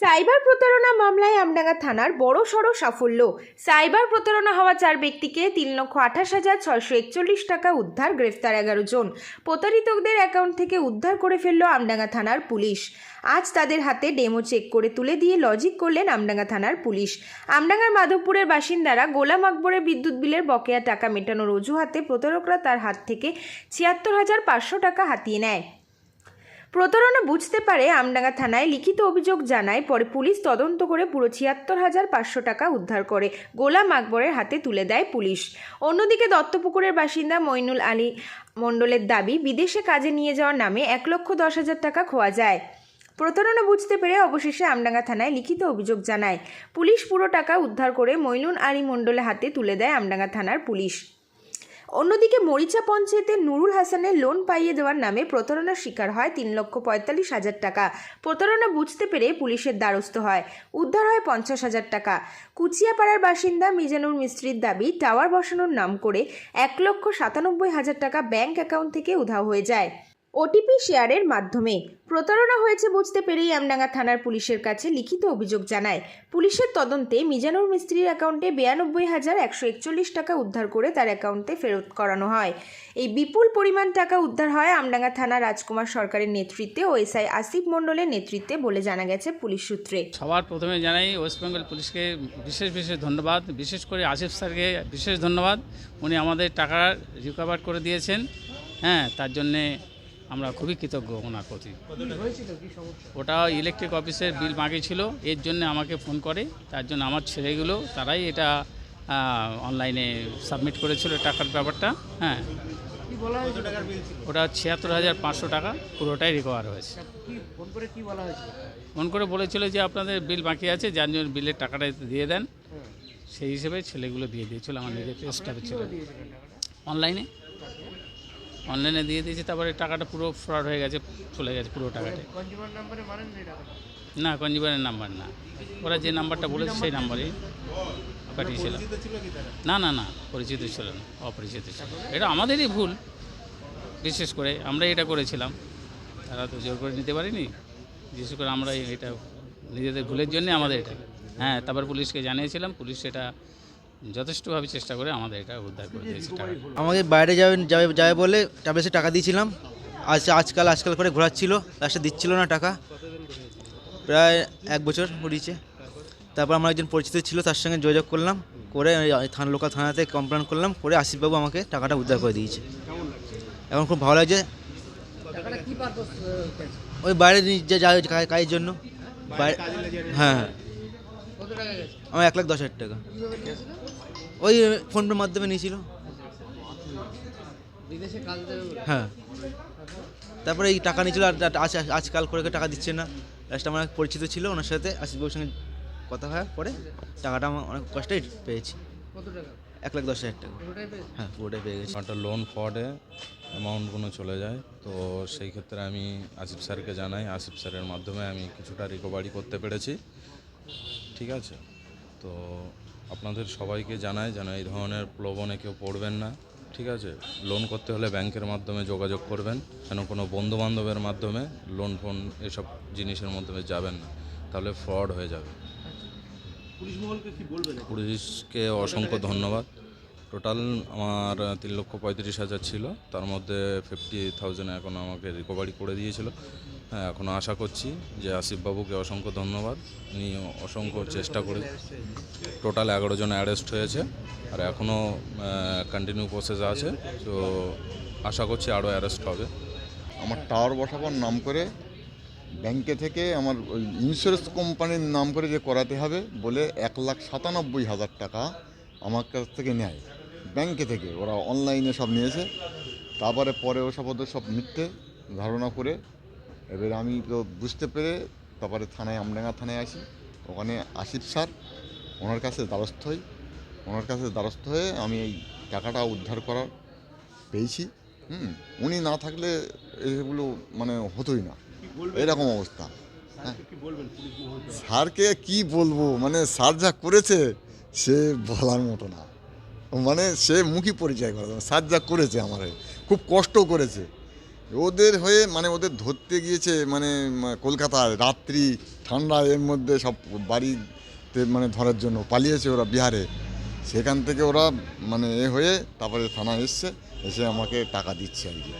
Cyber প্রতারণা মামলায় আমডাঙ্গা থানার বড় সড় সাফল্য। সাইবার প্রতারণা হওয়া চার ব্যক্তিকে তিন লক্ষ আঠাশ হাজার ছয়শো একচল্লিশ টাকা উদ্ধার, গ্রেফতার এগারো জন। প্রতারিতকদের অ্যাকাউন্ট থেকে উদ্ধার করে ফেলল আমডাঙ্গা থানার পুলিশ। আজ তাদের হাতে ডেমো চেক করে তুলে দিয়ে লজিক করলেন আমডাঙ্গা থানার পুলিশ। আমডাঙ্গার মাধবপুরের বাসিন্দারা গোলাম আকবরের বিদ্যুৎ বিলের বকেয়া টাকা মেটানোর অজুহাতে প্রতারকরা তার হাত থেকে ছিয়াত্তর হাজার পাঁচশো টাকা হাতিয়ে নেয়। প্রতারণা বুঝতে পারে আমডাঙ্গা থানায় লিখিত অভিযোগ জানায়, পরে পুলিশ তদন্ত করে পুরো ছিয়াত্তর হাজার পাঁচশো টাকা উদ্ধার করে, গোলাম আকবরের হাতে তুলে দেয় পুলিশ। অন্যদিকে দত্তপুকুরের বাসিন্দা মইনুল আলী মণ্ডলের দাবি, বিদেশে কাজে নিয়ে যাওয়ার নামে এক লক্ষ দশ হাজার টাকা খোয়া যায়। প্রতারণা বুঝতে পেরে অবশেষে আমডাঙ্গা থানায় লিখিত অভিযোগ জানায়। পুলিশ পুরো টাকা উদ্ধার করে মইনুল আলী মণ্ডলের হাতে তুলে দেয় আমডাঙ্গা থানার পুলিশ। অন্যদিকে মরিচা পঞ্চায়েতে নুরুল হাসানের লোন পাইয়ে দেওয়ার নামে প্রতারণার শিকার হয় তিন লক্ষ পঁয়তাল্লিশ হাজার টাকা। প্রতারণা বুঝতে পেরে পুলিশের দ্বারস্থ হয়। উদ্ধার হয় পঞ্চাশ হাজার টাকা। কুচিয়াপাড়ার বাসিন্দা মিজানুর মিস্ত্রির দাবি, টাওয়ার বসানোর নাম করে এক লক্ষ সাতানব্বই হাজার টাকা ব্যাংক অ্যাকাউন্ট থেকে উধাও হয়ে যায়। ওটিপি শেয়ারের মাধ্যমে। প্রতারণা হয়েছে বুঝতে পেরেই আমডাঙ্গা থানার পুলিশের কাছে লিখিত অভিযোগ জানায়। পুলিশের তদন্তে মিজানুর মিস্ত্রির অ্যাকাউন্টে বিরানব্বই হাজার একশো একচল্লিশ টাকা উদ্ধার করে তার অ্যাকাউন্টে ফেরত করানো হয়। এই বিপুল পরিমাণ টাকা উদ্ধার হয় আমডাঙ্গা থানা রাজকুমার সরকারের নেতৃত্বে ও এসআই আসিফ মণ্ডলের নেতৃত্বে বলে জানা গেছে পুলিশ সূত্রে। সবার প্রথমে জানাই ওয়েস্ট বেঙ্গল পুলিশকে বিশেষ বিশেষ ধন্যবাদ। বিশেষ করে আসিফ স্যারকে বিশেষ ধন্যবাদ। উনি আমাদের টাকা রিকভার করে দিয়েছেন। হ্যাঁ তার জন্যে আমরা খুবই কৃতজ্ঞ ওনার প্রতি। ওটা ইলেকট্রিক অফিসের বিল বাকি ছিল এর জন্য আমাকে ফোন করে তার জন্য আমার ছেলেগুলো তারাই এটা অনলাইনে সাবমিট করেছিল টাকার ব্যাপারটা হ্যাঁ। ওটা ছিয়াত্তর হাজার পাঁচশো টাকা পুরোটাই রিকভার হয়েছে। ফোন করে বলেছিল যে আপনাদের বিল বাকি আছে যার জন্য বিলের টাকাটা দিয়ে দেন। সেই হিসেবে ছেলেগুলো দিয়ে দিয়েছিল আমার নিজের স্টাফের ছেলে। অনলাইনে অনলাইনে দিয়ে দিয়েছে তারপরে টাকাটা পুরো ফ্রড হয়ে গেছে চলে গেছে পুরো টাকাটা। না কনজিউমারের নাম্বার না। ওরা যে নাম্বারটা বলেছে সেই নাম্বারেই পাঠিয়েছিল। না না না পরিচিত ছিল না অপরিচিত ছিল। এটা আমাদেরই ভুল বিশেষ করে আমরা এটা করেছিলাম। তারা তো জোর করে নিতে পারিনি বিশেষ করে আমরা এটা নিজেদের ভুলের জন্যে আমাদের এটা। হ্যাঁ তারপর পুলিশকে জানিয়েছিলাম পুলিশ সেটা যথেষ্টভাবে চেষ্টা করে আমাদের এটা উদ্ধার করে দিয়েছে টাকা। আমাকে বাইরে যাবে যাবে যাবে বলে ট্রাভেলসে টাকা দিয়েছিলাম। আজ আজকাল আজকাল করে ঘোরাচ্ছিল লাস্টে দিচ্ছিল না টাকা। প্রায় এক বছর ঘুরিয়েছে তারপর আমার একজন পরিচিত ছিল তার সঙ্গে যোগাযোগ করলাম করে ওই থানা লোকাল থানাতে কমপ্লেন করলাম করে আশিসবাবু আমাকে টাকাটা উদ্ধার করে দিয়েছে। এখন খুব ভালো লাগছে। ওই বাইরে নি- যা যা কাজের জন্য। বাইরে হ্যাঁ হ্যাঁ। আমার এক লাখ দশ হাজার টাকা। ওই ফোনপের মাধ্যমে নিয়েছিল। হ্যাঁ। তারপরে এই টাকা নিয়েছিল আর আর আজ আজকাল করে টাকা দিচ্ছে না। লাস্ট আমার এক পরিচিত ছিল ওনার সাথে আশিসবাবুর সঙ্গে কথা হয় পরে। টাকাটা আমার অনেক কষ্টেই পেয়েছি। এক লাখ দশ হাজার টাকা। হ্যাঁ পুরোটাই পেয়ে গেছি। একটা লোন ফ্রডে অ্যামাউন্টগুলো চলে যায়। তো সেই ক্ষেত্রে আমি আসিফ স্যারকে জানাই। আসিফ স্যারের মাধ্যমে আমি কিছুটা রিকভারি করতে পেরেছি। ঠিক আছে? তো আপনাদের সবাইকে জানায় যেন এই ধরনের প্রলোভনে কেউ পড়বেন না ঠিক আছে? লোন করতে হলে ব্যাংকের মাধ্যমে যোগাযোগ করবেন কেন কোনো বন্ধু বান্ধবের মাধ্যমে লোন ফোন এসব জিনিসের মাধ্যমে যাবেন না তাহলে ফ্রড হয়ে যাবে। পুলিশকে অসংখ্য ধন্যবাদ। টোটাল আমার তিন লক্ষ পঁয়ত্রিশ হাজার ছিল। তার মধ্যে ফিফটি থাউজেন্ড এখন আমাকে রিকভারি করে দিয়েছিল। হ্যাঁ এখনও আশা করছি যে আসিফবাবুকে অসংখ্য ধন্যবাদ। উনি অসংখ্য চেষ্টা করে টোটাল এগারো জন অ্যারেস্ট হয়েছে আর এখনও কন্টিনিউ প্রসেস আছে। তো আশা করছি আরও অ্যারেস্ট হবে। আমার টাওয়ার বসাবার নাম করে ব্যাংকে থেকে আমার ওই ইন্স্যুরেন্স কোম্পানির নাম করে যে করাতে হবে বলে এক লাখ সাতানব্বই হাজার টাকা আমার কাছ থেকে নেয়। ব্যাংকে থেকে ওরা অনলাইনে সব নিয়েছে। তারপরে পরে ওসব ওদের সব মিথ্যে ধারণা করে। এবার আমি তো বুঝতে পেরে তারপরে থানায়, আমডাঙ্গা থানায় আসি। ওখানে আসিফ স্যার, ওনার কাছে দ্বারস্থ হই। ওনার কাছে দ্বারস্থ হয়ে আমি এই টাকাটা উদ্ধার করার পেয়েছি। হুম, উনি না থাকলে এগুলো মানে হতোই না। এরকম অবস্থা। হ্যাঁ। স্যারকে কি বলব? মানে স্যার যা করেছে, সে বলার মতো না। মানে সে মুখী পরিচয় করে যা করেছে আমার, খুব কষ্ট করেছে। ওদের হয়ে মানে ওদের ধরতে গিয়েছে মানে কলকাতায় রাত্রি, ঠান্ডা এর মধ্যে সব বাড়িতে মানে ধরার জন্য পালিয়েছে ওরা বিহারে। সেখান থেকে ওরা মানে এ হয়ে তারপরে থানায় এসছে, এসে আমাকে টাকা দিচ্ছে আর কি।